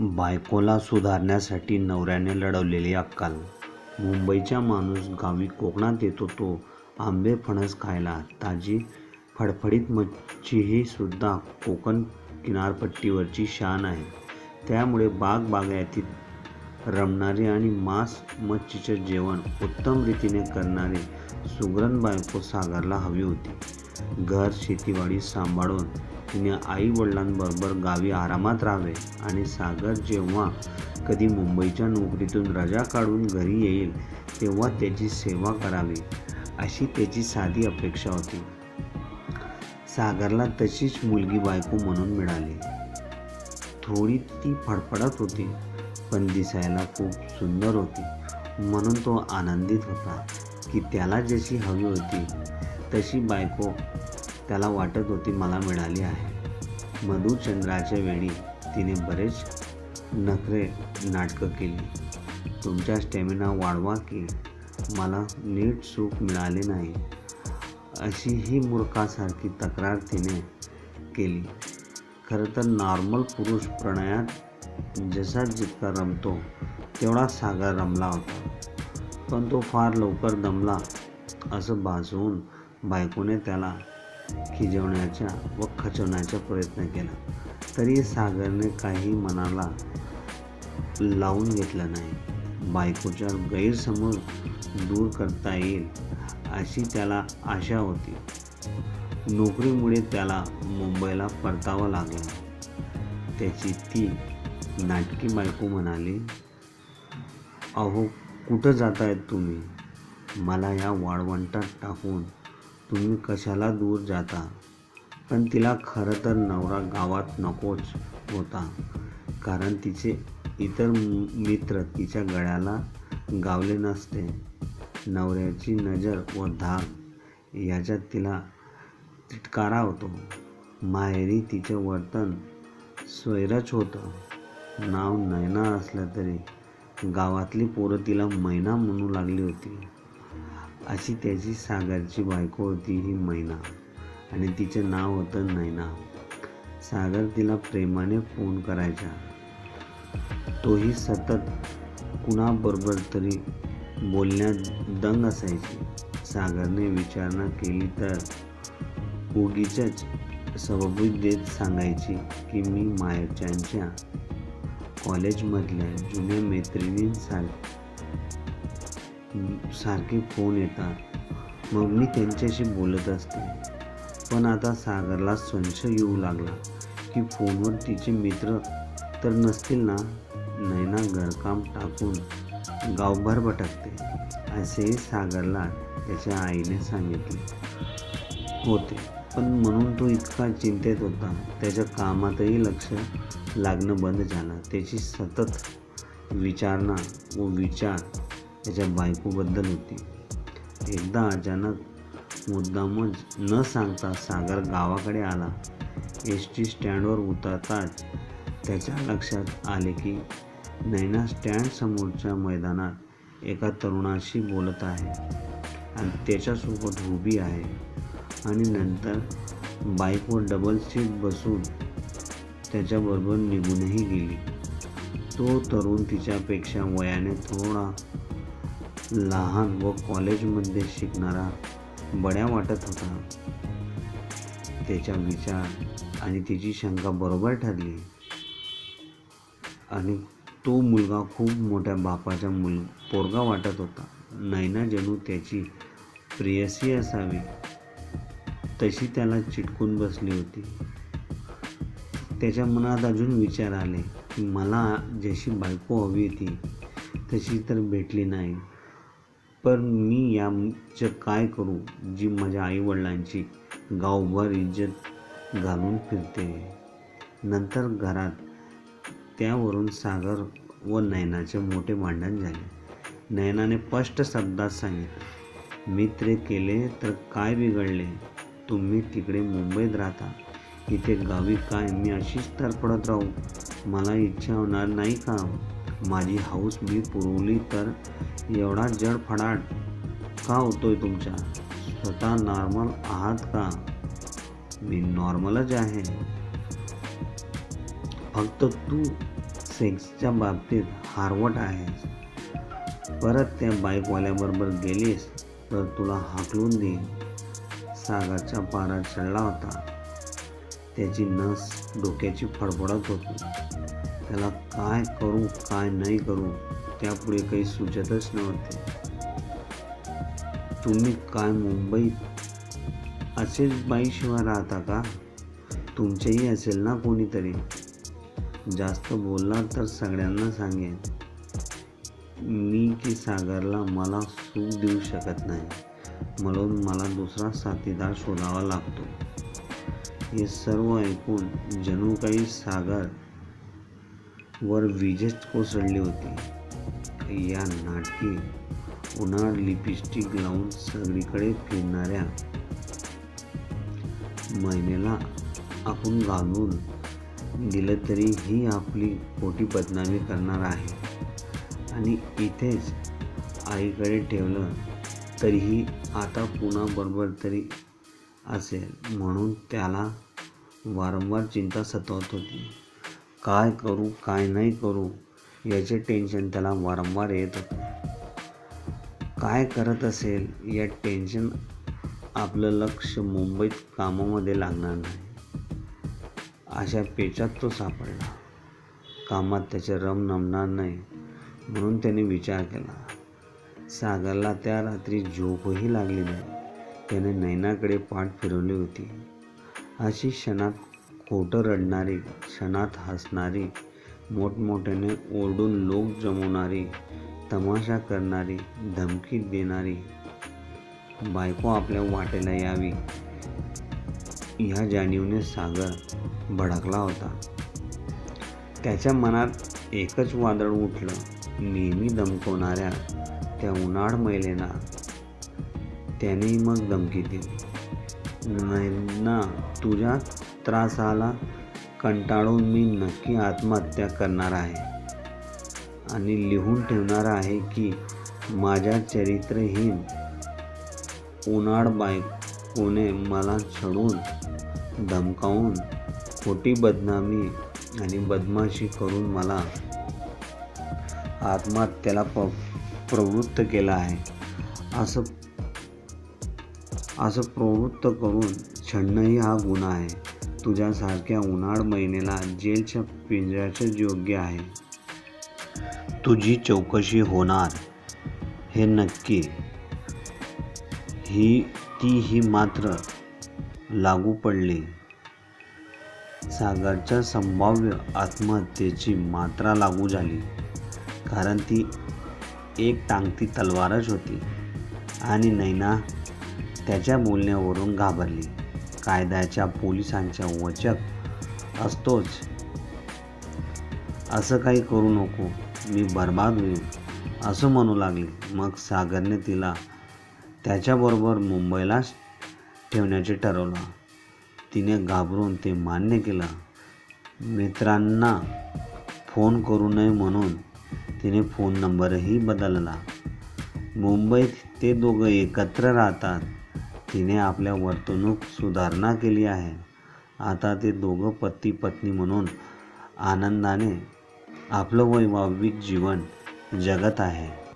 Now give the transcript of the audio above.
बायकोला सुधारण्यासाठी नवऱ्याने लढवलेली अक्कल. मुंबईचा माणूस गावी कोकणात येतो तो आंबे फणस खायला ताजी फडफडीत मच्छीही सुद्धा कोकण किनारपट्टीवरची शान आहे. त्यामुळे बाग बागायतीत रमणारी आणि मांस मच्छीचं जेवण उत्तम रीतीने करणारी सुगरण बायको सागरला हवी होती. घर शेतीवाडी सांभाळून तिने आई वडिलांबरोबर गावी आरामात राहावे आणि सागर जेव्हा कधी मुंबईच्या नोकरीतून रजा काढून घरी येईल तेव्हा त्याची सेवा करावी अशी त्याची साधी अपेक्षा होती. सागरला तशीच मुलगी बायको म्हणून मिळाली. थोडी ती फडफडत होती पण दिसायला खूप सुंदर होती. म्हणून तो आनंदित होता की त्याला जशी हवी होती तशी बायको त्याला वाटत होती मला मिळाली आहे. मधुचंद्राच्या वेळी तिने बरेच नखरे नाटकं केली. तुमचा स्टॅमिना वाढवा की मला नीट सुख मिळाले नाही. अशी ही मूर्खासारखी तक्रार तिने केली. खरं तर नॉर्मल पुरुष प्रणयात जसा जितका रमतो तेवढा सागर रमला होता. पण तो फार लवकर दमला असं भासवून बायकोने त्याला खिजवण्याचा व खचवण्याचा प्रयत्न केला. तरी सागरने काही मनाला लावून घेतलं नाही. बायकोच्या गैरसमज दूर करता येईल अशी त्याला आशा होती. नोकरीमुळे त्याला मुंबईला परतावं लागलं. त्याची ती नाटकी बायको म्हणाली अहो कुठं जात आहेत तुम्ही? मला या वाळवंटात टाकून तुम्ही कशाला दूर जाता? पण तिला खरं तर नवरा गावात नकोच होता. कारण तिचे इतर मित्र तिच्या गळ्याला गावले नसते. नवऱ्याची नजर व धाक याच्यात तिला तिटकारा होतो. माहेरी तिचं वर्तन स्वैरच होतं. नाव नैना असलं तरी गावातली पोरं तिला मैना म्हणू लागली होती. अशी त्याची सागरची बायको होती ही मैना. आणि तिचं नाव होतं नैना. सागर तिला प्रेमाने फोन करायचा. तोही सतत कुणाबरोबर तरी बोलण्यात दंग असायची. सागरने विचारणा केली तर उगीच सबबूत देत सांगायची की मी मायरच्यांच्या कॉलेजमधल्या जुन्या मैत्रिणींसारखी सारखे फोन येतात. मग मी त्यांच्याशी बोलत असते. पण आता सागरला संशय येऊ लागला की फोनवर तिचे मित्र तर नसतील ना? नैना घरकाम टाकून गावभर भटकते असेही सागरला त्याच्या आईने सांगितले. होते पण म्हणून तो इतका चिंतेत होता. त्याच्या कामातही लक्ष लागणं बंद झालं. त्याची सतत विचारणा व विचार त्याच्या बायकोबद्दल होती. एकदा अचानक मुद्दामच न सांगता सागर गावाकडे आला. एस टी स्टँडवर उतरताच त्याच्या लक्षात आले की नैना स्टँडसमोरच्या मैदानात एका तरुणाशी बोलत आहे आणि त्याच्यासोबत उभी आहे आणि नंतर बाईकवर डबल सीट बसून त्याच्याबरोबर निघूनही गेली. तो तरुण तिच्यापेक्षा वयाने थोडा लहान व कॉलेजमध्ये शिकणारा बड्या वाटत होता. त्याचा विचार आणि तिची शंका बरोबर ठरली. आणि तो मुलगा खूप मोठ्या बापाचा मुल पोरगा वाटत होता. नैना जणू त्याची प्रेयसी असावी. तशी त्याला चिटकून बसली होती. त्याच्या मनात अजून विचार आले की मला जशी बायको हवी होती तशी तर भेटली नाही. पण मी याचं काय करू? जी माझ्या आईवडिलांची गावभर इज्जत घालून फिरते. नंतर घरात त्यावरून सागर व नयनाचे मोठे भांडण झाले. नयनाने स्पष्ट शब्दात सांगितले मित्र केले तर काय बिघडले? तुम्ही तिकडे मुंबईत राहता. इथे गावी काय? मी अशीच तरफडत राहू. मला इच्छा होणार नाही का? माझी हाऊस मी पुरवली तर एवढा जडफडाट का होतोय तुमच्या? स्वतः नॉर्मल आहात का? मी नॉर्मलच आहे. फक्त तू सेक्सच्या बाबतीत हारवट आहेस. परत त्या बाईकवाल्याबरोबर गेलीस तर तुला हाकलून देईन. सागाच्या पारा चढला होता. त्याची नस डोक्याची फडफडत होती. त्याला काय करू काय नाही करू त्यापुढे काही सुचतच नव्हते. तुम्ही काय मुंबईत असेच बाईशिवाय राहता का? तुमचेही असेल ना कोणीतरी. जास्त बोलला तर सगळ्यांना सांगेन. मी की सागरला मला सुख देऊ शकत नाही. म्हणून मला दुसरा साथीदार शोधावा लागतो. हे सर्व ऐकून जणू काही सागर वर विजेच कोसळली होती. या नाटकी उन्हाळ लिपस्टिक लावून सगळीकडे फिरणाऱ्या महिनेला आपण घालून दिलं तरी ही आपली खोटी बदनामी करणार आहे. आणि इथेच आईकडे ठेवलं तरीही आता पुन्हा बरोबर तरी असेल म्हणून त्याला वारंवार चिंता सतवत होती. काय करू काय नाही करू याचे टेन्शन त्याला वारंवार येत होते. काय करत असेल या टेन्शन आपलं लक्ष मुंबईत कामामध्ये लागणार नाही. अशा पेचात तो सापडला. कामात त्याचे रम नमणार नाही म्हणून त्याने विचार केला. सागरला त्या रात्री झोपही लागली नाही. त्याने नैनाकडे पाठ फिरवली होती. अशी क्षणात खोटं रडणारी क्षणात हसणारी मोठमोठ्याने ओरडून लोक जमवणारी तमाशा करणारी धमकी देणारी बायको आपल्या वाटेला यावी. ह्या जाणीवने सागर भडकला होता. त्याच्या मनात एकच वादळ उठलं. नेहमी दमकवणाऱ्या त्या उन्हाळ महिलेला त्याने मग धमकी दिली. ना तुझ्या त्रासाला कंटाळून मी नक्की आत्महत्या करणार आहे. आणि लिहून ठेवणार आहे की माझ्या चरित्रहीन उन्हाळ बायकोने मला छडून धमकावून खोटी बदनामी आणि बदमाशी करून मला आत्महत्येला प प्रवृत्त केलं आहे. असं असं प्रवृत्त करून छळणंही हा गुन्हा आहे. तुझ्यासारख्या उन्हाळ महिनेला जेलच्या पिंजऱ्याचंच योग्य आहे. तुझी चौकशी होणार हे नक्की. ही ती ही मात्र लागू पडली. सागरच्या संभाव्य आत्महत्येची मात्रा लागू झाली कारण ती एक टांगती तलवारच होती. आणि नैना त्याच्या बोलण्यावरून घाबरली. कायद्याच्या पोलिसांच्या वचक असतोच. असं काही करू नको मी बर्बाद होईल असं म्हणू लागली. मग सागरने तिला त्याच्याबरोबर मुंबईलाच ठेवण्याचे ठरवलं. तिने घाबरून ते मान्य केलं. मित्रांना फोन करू नये म्हणून तिने फोन नंबरही बदलला. मुंबईत ते दोघं एकत्र राहतात. तिने आपल्या वर्तणूक सुधारणा केली आहे. आता ते दोघं पती पत्नी म्हणून आनंदाने आपलं वैवाहिक जीवन जगत आहे.